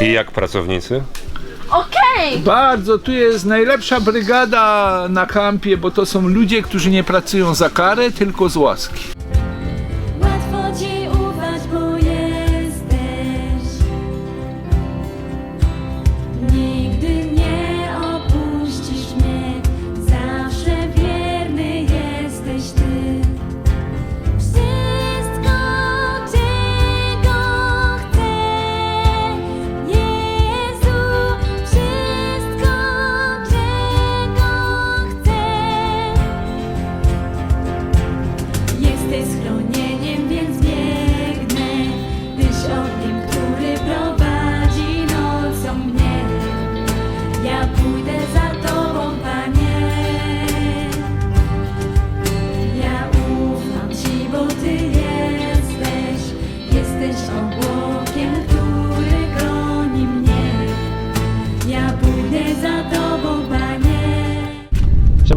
I jak pracownicy? Okej! Bardzo, tu jest najlepsza brygada na kampie, bo to są ludzie, którzy nie pracują za karę, tylko z łaski.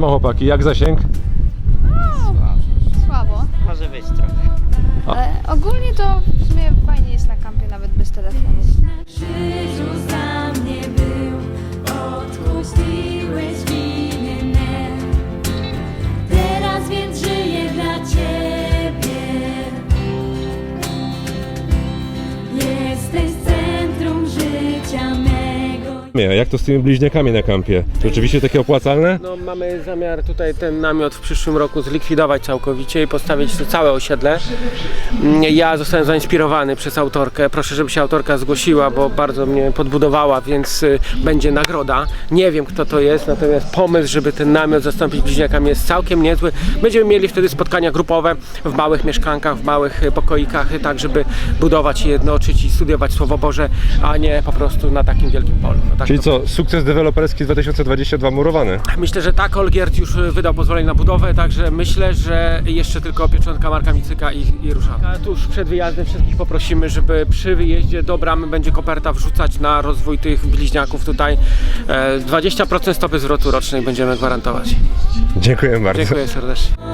Chłopaki, jak zasięg? Słabo. Może być trochę. Ale ogólnie to Jak to z tymi bliźniakami na kampie? Rzeczywiście takie opłacalne? No, mamy zamiar tutaj ten namiot w przyszłym roku zlikwidować całkowicie i postawić tu całe osiedle. Mm, Ja zostałem zainspirowany przez autorkę. Proszę, żeby się autorka zgłosiła, bo bardzo mnie podbudowała, więc y, będzie nagroda. Nie wiem kto to jest, natomiast pomysł, żeby ten namiot zastąpić bliźniakami jest całkiem niezły. Będziemy mieli wtedy spotkania grupowe w małych mieszkankach, w małych y, pokoikach, tak żeby budować i jednoczyć i studiować Słowo Boże, a nie po prostu na takim wielkim polu. No, tak Czyli co, sukces deweloperski 2022 murowany? Myślę, że tak, Olgierd już y, wydał pozwolenie na budowę, także myślę, że jeszcze tylko pieczątka Marka Micyka i, i ruszamy. A tuż przed wyjazdem wszystkich poprosimy, żeby przy wyjeździe do bramy będzie koperta wrzucać na rozwój tych bliźniaków tutaj. E, 20% stopy zwrotu rocznej będziemy gwarantować. Dziękuję bardzo. Dziękuję serdecznie.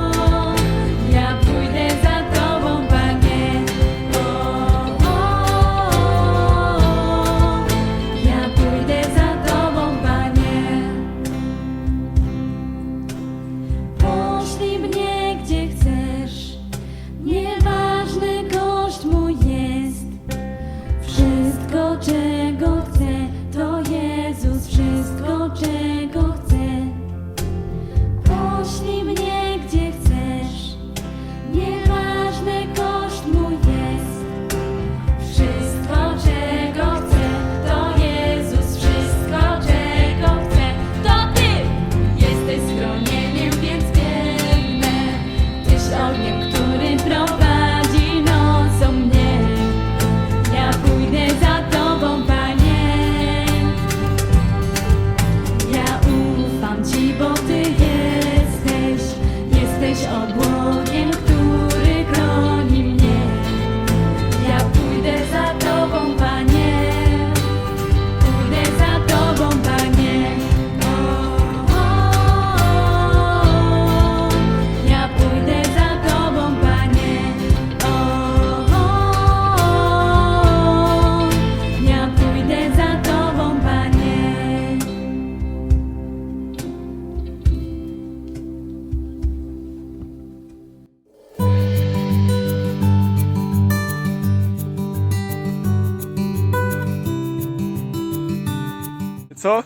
Co?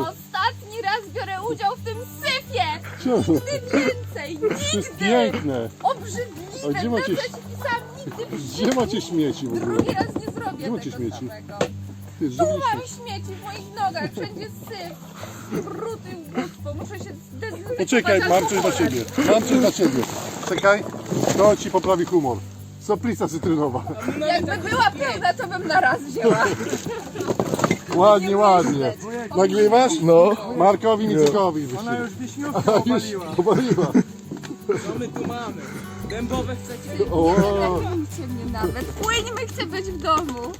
Ostatni raz biorę udział w tym syfie! Nigdy więcej! Nigdy! Piękne! Obrzydliwe! A gdzie macie- się pisałam, nigdy w Gdzie życiu! macie śmieci w ogóle? Drugi raz nie zrobię Gdzie macie tego śmieci? samego. Ty, Tu mam śmieci w moich nogach, wszędzie syf, bruty, ubóstwo, muszę się zdezynfekować Poczekaj, mam coś dla alkoholem. ciebie. Mam coś dla ciebie. Czekaj, to ci poprawi humor. Soplisa cytrynowa. Jakby była pełna, to bym na raz wzięła. Ładnie, ładnie. Nagrywasz? No. Markowi Micykowi. Ona już wiśniówkę już popaliła. Co my tu mamy? Dębowe chcecie? O, Napiąjcie mnie nawet. Płyńmy, chcę być w domu.